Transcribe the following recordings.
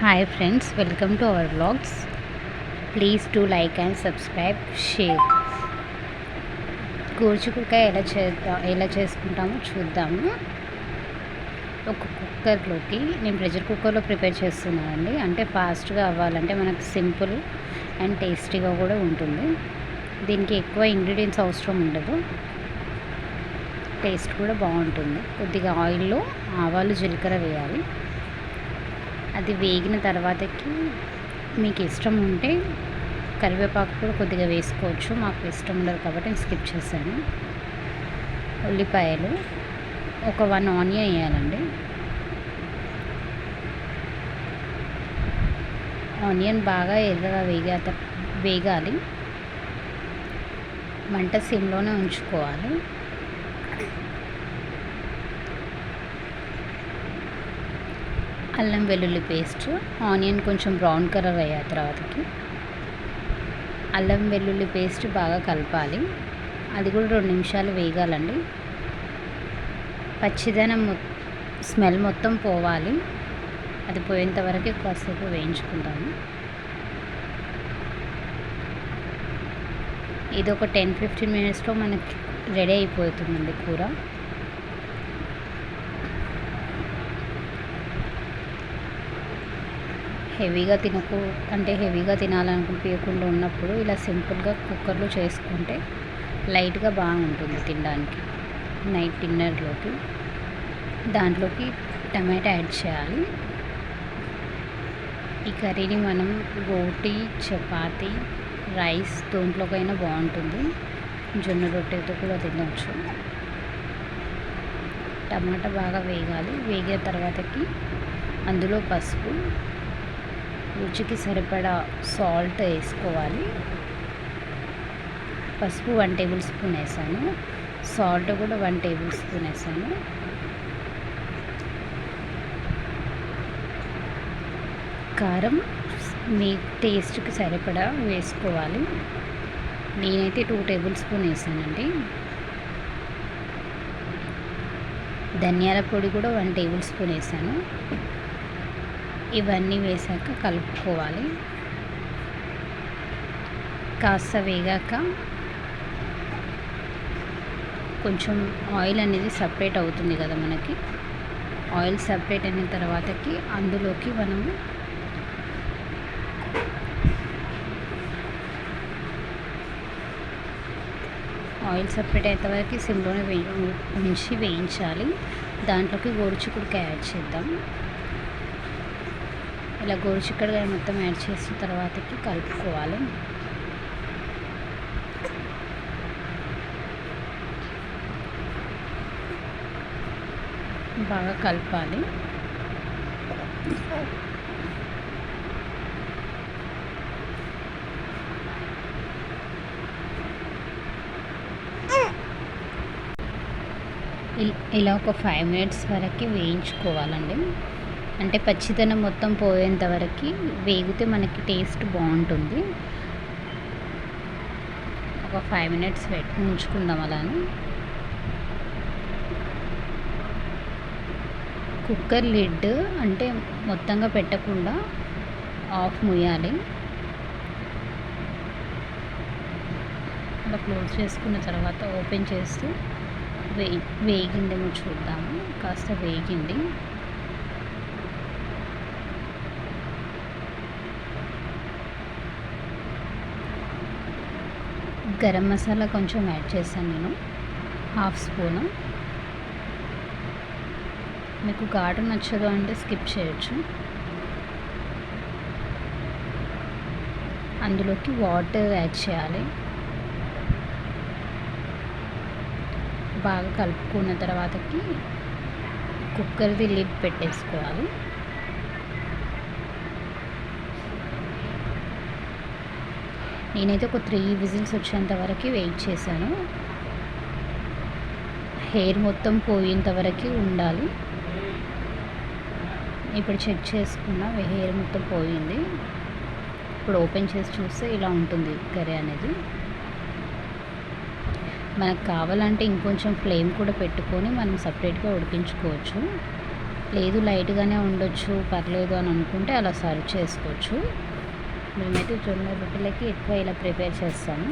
Hi friends welcome to our vlogs please to like and subscribe share కుక్క ఎలా చేద్దాం ఎలా చేసుకుంటామో చూద్దాము. ఒక కుక్కర్లోకి నేను ప్రెషర్ కుక్కర్లో ప్రిపేర్ చేస్తున్నానండి అంటే ఫాస్ట్గా అవ్వాలంటే మనకు సింపుల్ అండ్ టేస్టీగా కూడా ఉంటుంది. దీనికి ఎక్కువ ఇంగ్రీడియంట్స్ అవసరం ఉండదు. టేస్ట్ కూడా బాగుంటుంది. కొద్దిగా ఆయిల్లో ఆవాలు జీలకర్ర వేయాలి. అది వేగిన తర్వాతకి మీకు ఇష్టం ఉంటే కరివేపాకు కూడా కొద్దిగా వేసుకోవచ్చు. మాకు ఇష్టం ఉండదు కాబట్టి నేను స్కిప్ చేశాను. ఉల్లిపాయలు ఒక వన్ ఆనియన్ వేయాలండి. ఆనియన్ బాగా ఎర్రగా వేగా వేగాలి. మంట సిమ్లోనే ఉంచుకోవాలి. అల్లం వెల్లుల్లి పేస్ట్ ఆనియన్ కొంచెం బ్రౌన్ కలర్ అయ్యా తర్వాతకి. అల్లం వెల్లుల్లి పేస్ట్ బాగా కలపాలి. అది కూడా రెండు నిమిషాలు వేగాలండి. పచ్చిదనం స్మెల్ మొత్తం పోవాలి. అది పోయేంత వరకు కాసేపు వేయించుకుంటాము. ఇది ఒక టెన్ ఫిఫ్టీన్ మినిట్స్లో మనకి రెడీ అయిపోతుందండి కూర. హెవీగా తినకు అంటే హెవీగా తినాలనిపించకుండా ఉన్నప్పుడు ఇలా సింపుల్గా కుక్కర్లో చేసుకుంటే లైట్గా బాగుంటుంది తినడానికి. నైట్ డిన్నర్లోకి. దాంట్లోకి టమాటా యాడ్ చేయాలి. ఈ కర్రీని మనం రోటీ చపాతి రైస్ దోంట్లోకైనా బాగుంటుంది. జొన్న రొట్టెతో కూడా తినవచ్చు టమాటా బాగా వేగాలి. వేగిన తర్వాతకి అందులో పసుపు రుచికి సరిపడా సాల్ట్ వేసుకోవాలి. పసుపు వన్ టేబుల్ స్పూన్ వేసాను. సాల్ట్ కూడా వన్ టేబుల్ స్పూన్ వేసాను. కారం మీ టేస్ట్కి సరిపడా వేసుకోవాలి. నేనైతే టూ టేబుల్ స్పూన్ వేసానండి. ధనియాల పొడి కూడా వన్ టేబుల్ స్పూన్ వేసాను. ఇవన్నీ వేసాక కలుపుకోవాలి. కాస్త వేగాక కొంచెం ఆయిల్ అనేది సపరేట్ అవుతుంది కదా మనకి. ఆయిల్ సపరేట్ అయిన తర్వాతకి అందులోకి మనము ఆయిల్ సపరేట్ అయ్యేంత వరకు సిమ్లోనే వేయి ఉంచి వేయించాలి. దాంట్లోకి గోరుచిక్కుడుకాయ యాడ్ చేద్దాం. ఇలా గోరుచిక్కడగా మొత్తం యాడ్ చేసిన తర్వాతకి కలుపుకోవాలి. బాగా కలపాలి. ఇలా ఒక ఫైవ్ మినిట్స్ వరకు వేయించుకోవాలండి. అంటే పచ్చిదనం మొత్తం పోయేంత వరకు వేగితే మనకి టేస్ట్ బాగుంటుంది. ఒక ఫైవ్ మినిట్స్ పెట్టి ఉంచుకుందాం అలానే. కుక్కర్ లిడ్ అంటే మొత్తంగా పెట్టకుండా ఆఫ్ ముయ్యాలి. అలా క్లోజ్ చేసుకున్న తర్వాత ఓపెన్ చేస్తూ వే వేగిందేమో చూద్దాము. కాస్త వేగింది. గరం మసాలా కొంచెం యాడ్ చేశాను నేను. Half spoon. మీకు ఘాటు నచ్చదు అంటే స్కిప్ చేయొచ్చు. అందులోకి వాటర్ యాడ్ చేయాలి. బాగా కలుపుకున్న తర్వాతకి కుక్కర్ది లిడ్ పెట్టేసుకోవాలి. నేనైతే ఒక త్రీ విజిల్స్ వచ్చేంత వరకు వెయిట్ చేశాను. హెయిర్ మొత్తం పోయేంత వరకు ఉండాలి. ఇప్పుడు చెక్ చేసుకున్న హెయిర్ మొత్తం పోయింది. ఇప్పుడు ఓపెన్ చేసి చూస్తే ఇలా ఉంటుంది కర్రీ అనేది. మనకు కావాలంటే ఇంకొంచెం ఫ్లేమ్ కూడా పెట్టుకొని మనం సపరేట్గా ఉడికించుకోవచ్చు. లేదు లైట్గానే ఉండొచ్చు పర్లేదు అని అనుకుంటే అలా సర్వ్ చేసుకోవచ్చు. మేమైతే జొన్న రొట్టెలకి ఎక్కువ ఇలా ప్రిపేర్ చేస్తాము.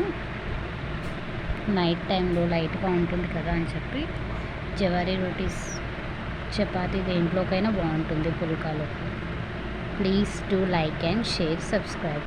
నైట్ టైంలో లైట్గా ఉంటుంది కదా అని చెప్పి జవారీ రోటీస్ చపాతి దేంట్లోకైనా బాగుంటుంది పుల్కాలోకి please do like and share subscribe.